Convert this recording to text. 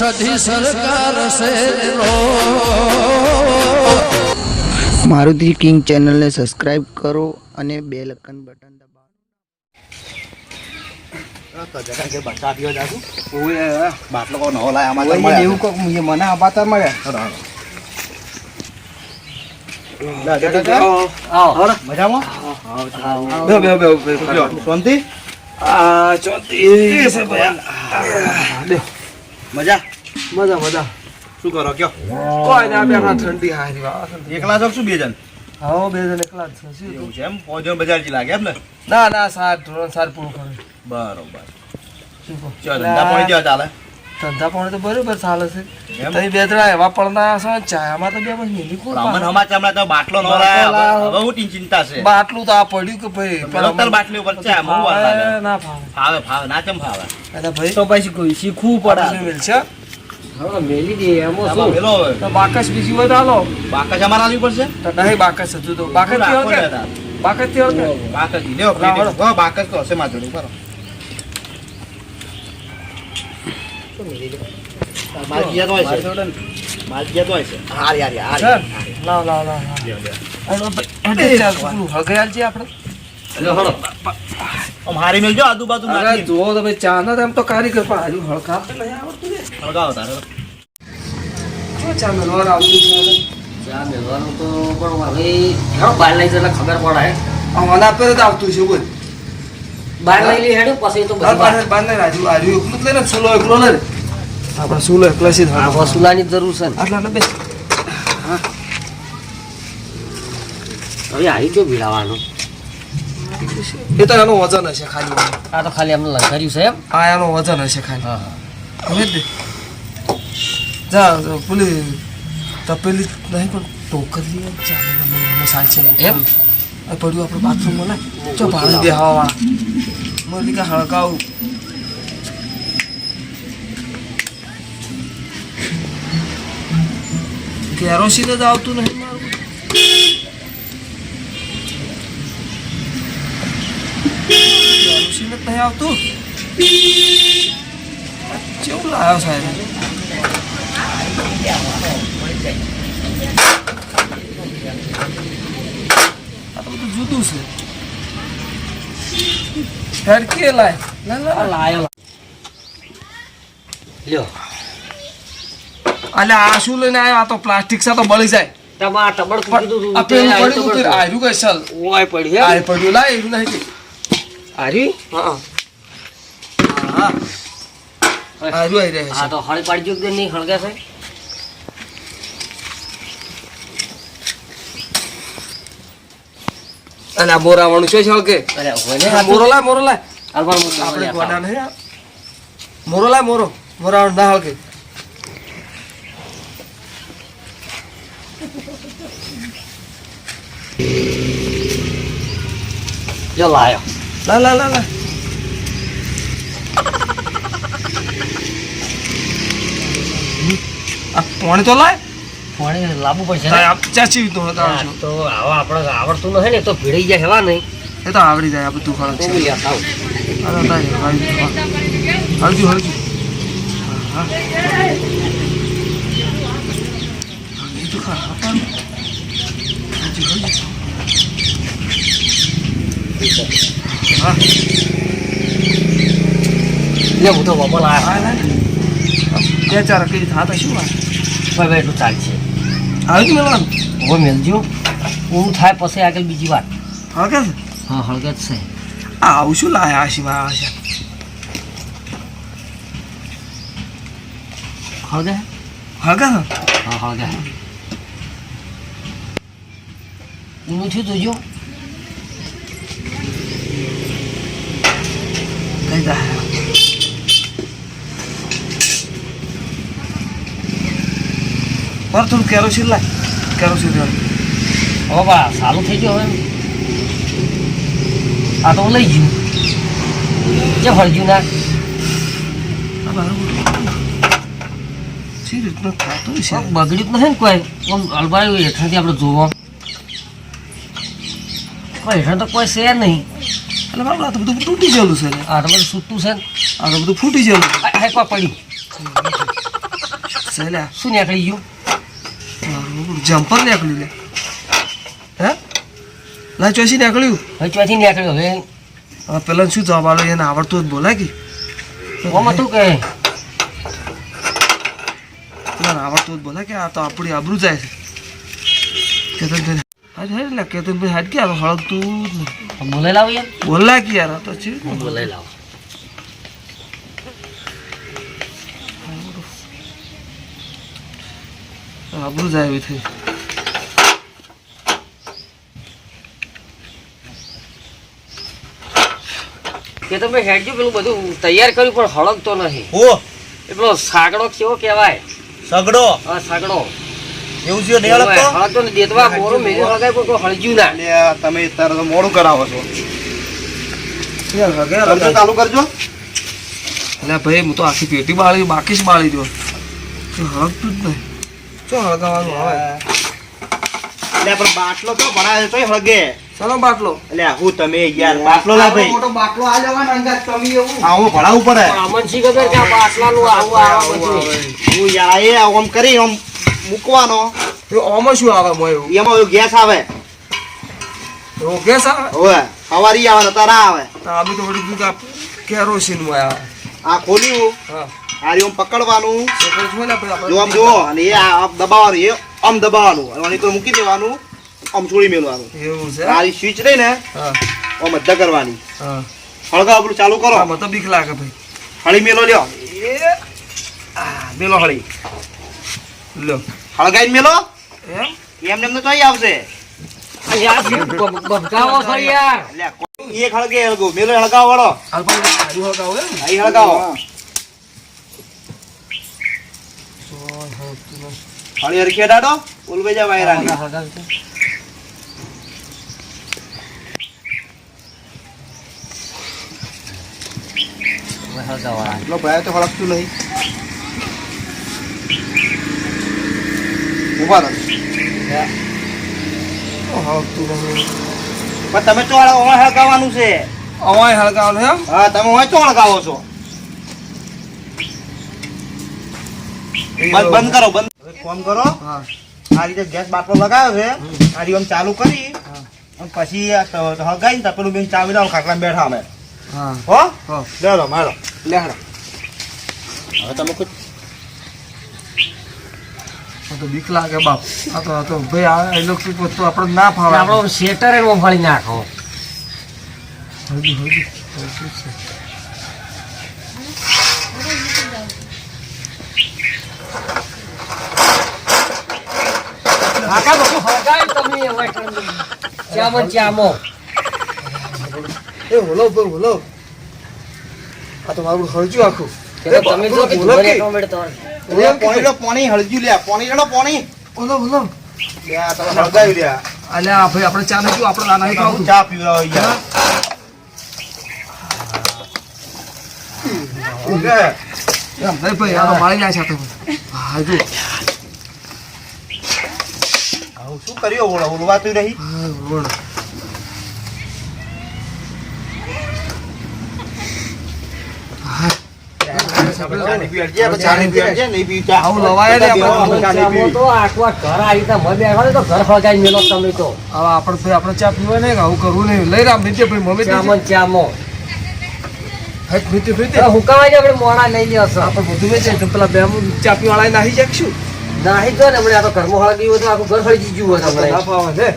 સધી સરકાર મારુતિ કિંગ ચેનલને સબસ્ક્રાઇબ કરો અને બે લખન બટન દબાવો બાટલો કોઈ નવો લાય આમાં તો ઓય, મળે. એવું કોક મને આબાતા મળે લા, જતા જા. હો, મજામાં? બેહો, બેહો, બેહો, બેહો. બેહો. શાંતિ? મજા? મજા મજા. શું કરો કયો? કોઈ ના બેઠા ઠંડી હારી વાવા એકલા છો શું બે જણ? હા બે જણ એકલા જ છે શું એવું છે એમ? પોજો બજાર જી લાગે એમ ને? ના ના સાર ધોરણ સાર પૂરું કરે. બરોબર. શું કહો? ચલો ધંધા કેવા ચાલે. ધંધા પાણી તો બરોબર ચાલે છે. એમ? તઈ બે ત્રણ એવા પડના છે ચાયામાં તો બે બસ મેલી કોણ અમન હમા પાડે? તો બાટલો નો લાયા. હવે હું. ટીન ચિંતા છે? બાટલું તો આ પડ્યું કે ભાઈ પેલો બાટલી ઉપર ચા મો વાર ના ફાવે. ફાવે ના ચમ ફાવે? એટલે ભાઈ તો પછી કોઈ શીખવું છે? હા મેલી દે એમો શું? મેલો તો બાકસ બીજી હોય તો હાલો. બાકસ અમારે આલવી પડશે? તો નહીં બાકસ હજુ તો. બાકસથી રાખો કે. બાકસથી કે? બાકસ લ્યો, બાકસ તો હશે મારી જોડે, ઊભા રહો. મારી જીયા તો હોય છે. મારી જીયા તો હોય છે. હારી, હારી, હારી. લાવ લાવ હળગાયાલ છે આપણે. આજુબાજુ. જુઓ તમે ચા ના એમ તો કારીગર પણ આવડતું ને હળગાવો તારે. શું ચા મેળવા આવતું છે ચા મેળવાનું તો પણ હવે બહાર લઈ જતા ખબર પડે. મને આપે તો આવતું છે બોલ. બહાર લઈ લઈ હેડો પછી તો બાર બાર બાર ને રાજુ રાજુ એકલું જ લઈને સુલો એકલો લે આપણે સુલો એકલા છે આ વસૂલાની જરૂર છે ને. આટલા ને બે હવે આવી ગયો ભીડાવાનું. એ તો એનો વજન હશે ખાલી. આ તો ખાલી એમને લંઘર્યું છે એમ? આ એનો વજન હશે ખાલી. હા હા. હવે જા પેલી તપેલી નહીં પણ ટોકરી ચાલે એમ? પડ્યું આપણું બાથરૂમમાં લાય ચો ભાડું બે હવા વાળા મને કે હળકાવું કેરોસીન જ આવતું નહીં મારું. કેરોસીન જ નહીં આવતું? કેવું લાવ્યો સાહેબ? આ બધું જુદું છે. હેડકે લાય. ના. લાયો લ્યો. અલે આ શું લઈને આવ્યો આ તો પ્લાસ્ટિક છે તો બળી જાય. તમાર ટબડ કીધું આ પેલું પડ્યું તે ઓય પડ્યું પડ્યું લાય એવું નહીં કે. આરી? હા હા. આયરું આઈ રહે આ તો હળી પાડજો કે નહીં હળગે છે? અને આ બોરાવાળું છે કે અરે હોય ને. આ મોરો લાય મોરો લાય. અલવાર મૂકી આપણે ગોડા નહીં આ. મોરો લાય મોરો. મોરાવાળું ના હળગે જો લાયો. લા લા લા લા. આ પાણી તો લાય. પાણી લાવવું પડશે ચાચી રીતનું તો આવા આપણે આવડતું નથી ને તો ભીડાઈ જાય હવા નહીં? એ તો આવડી જાય આ બધું ખરું તો છે તો હળજી હળજી. તો લે હું તો બબલ આવ્યા બે ચાર કઈ થાતા શું ભાઈ ભાઈ એટલું ચાલશે. આવી જ મળવાનું હવે મેલજો. ઊંઘ થાય પછી આગળ બીજી વાત હા કે છે? હા હળગે જ છે. આ આવું શું લાયા શિવા આ છે? હળગે હા હા હળગે ઊંઘ થયું જોજો કઈ જાય પર થોડું કેરોસીન લાય. કેરોસીન. હવે બા સારું થઈ ગયું હવે. આ તો લઈ ગયું. જે હળજ્યું ના. બરાબર બગડ્યું નથી ને કોઈ. અલબાયું હેઠળથી આપણે જોવા. કોઈ હેઠળ તો કોઈ છે નહીં. એટલે બાબા આ તો બધું તૂટી ગયેલું છે આ તો બધું સૂતું છે આ તો બધું ફૂટી ગયેલું આ કોઈ પડ્યું. શું નીકળી ગયું? મારું જમ્પર નીકળ્યું લે. હે? ના ચોસી નીકળ્યું. હવે ચોથી નીકળ્યું. હવે હવે પેલા શું જવાબ આવ્યો એને આવડતું જ બોલાય કે. ઓમાં તું કહે પેલા આવડતું જ બોલાય કે આ તો આપણી આબરૂ જાય છે. કેતન ભાઈ હાજ હાજ લે કેતન ભાઈ હાજ કે હળગતું જ નહીં. બોલાઈ લાવો યાર. બોલાય કે યાર? તો છે બોલાઈ લાવો. આબરૂ જાય એવી થઈ. કે તમે હેડજો પેલું બધું તૈયાર કર્યું પણ હળગતો નથી. ઓ! એ પેલો સાગડો કેવો કહેવાય? સગડો? હા સાગડો. એવું છે નહીં હળગતો? હળગતો ને દેતવા બોરો મેલી હળગાય કોઈ હળગ્યું ના. એટલે તમે તારે તો મોડું કરાવો છો. ચાલુ કરજો. એટલે ભાઈ હું તો આખી પેટી બાળી બાકી જ બાળી દો હળગતું જ નહીં. શું હળગાવાનું આવે? એટલે પણ બાટલો તો ભણાવે તોય હળગે. ચલો બાટલો? એટલે હું તમે યાર બાટલો ના ભાઈ. મોટો બાટલો આ લેવાનો અંગાત તમે એવું. આ હું ભણાવવું પડે. પણ અમન શી ખબર કે બાટલાનું આવું આવે બધું? હું યાર એ આમ કરી આમ મૂકવાનો. એ શું આવે મોય એવું? એમાં એવું ગેસ આવે. ગેસ આવે? હવે સવારી આવે તારા આવે. તો અમે તો વળી કીધું આ કેરોસીનમાં આવે આ ખોલ્યું. હા. આ રહ્યું પકડવાનું. જો આમ જો અને એ આમ દબાવવાનું એ આમ દબાવવાનું. અને આની પર મૂકી દેવાનું આમ છોડી મેળવાનું. એવું છે? આ સ્વિચ રહી ને હા. આમ બધા કરવાની. હા. હળગાવ પેલું ચાલુ કરો. આમાં તો બીક લાગે ભાઈ. હળી મેલો લ્યો. આ મેલો હળી. લો હળગાઈને મેલો. એમ? એમને તો અહીં આવશે. યાર. યાર એક હળગે હળગો. મેલો હળગાવ વાળો. હળગાવો અહીં હળગાવો. હળી હરખી ડાડો ઉલવે જા વાયરાની. એટલો ભરાય તો હળગતું નહીં. ઊભા રહો. હળગતું નહીં. પણ તમે તો ઓય હળગાવવાનું છે. ઓય હળગાવાનું એમ? હા તમે ઓય તો હળગાવો છો. બંધ બંધ કરો બંધ. હવે ફોન કરો. હા. આ રીતે ગેસ બાટલો લગાવ્યો છે. આ રીતે આમ ચાલુ કરી. પછી ત- તો પેલું બેન ચાવી લાવો ખાટલા બેઠા અમે. હા. હો? લેડો મારો. લેડો હવે તમે આ તો બીક લાગે બાપ. આ તો આ તો ભાઈ આ ઇલેક્ટ્રિક વસ્તુ આપણે ના ફાવે. આપણો શેટર એમાં ફાળી નાખો. આખા બધું હળગાય તમે કરી. ચામો ચામો એ આ તો મારું હળજ્યું આખું. તમે જો કે? પાણી લો પાણી હળજ્યું પાણી પાણી. અલ્યા ભાઈ આપણે ચા નહીં આપણે ના નહીં ખાવું. ચા પીવડાવો યાર. ભાઈ આ મારી ના સાથે હા જો. શું કર્યું ઓળા ઓળવાતું રહી બોલો ચાની પીવડજે, આપણે ચાની પીવડજે, નહીં પીવતા. આવું લવાય ને આપણે. ચાની ચામો પીવી. તો આખું આ ઘર આ રીતના મય બેઠો ને તો ઘર હળગાઈને મેલો તમે તો હવે આપણે ભાઈ આપણે ચા પીવાય આવું કરવું નહીં. લઈ રામ નીચે મમ્મી ચામો ને ચામો. હેટ નીચે નીચે તો હુકાવા જ આપણે મોડા લઈ આપણે બધું વેચે તો પેલા બે ચા પીવાળા નાહી જાકશું નાહી ગયો ને હમણાં આ તો ઘરમાં હળગી હોય તો આખું ઘર હળગી ગયું હોય ને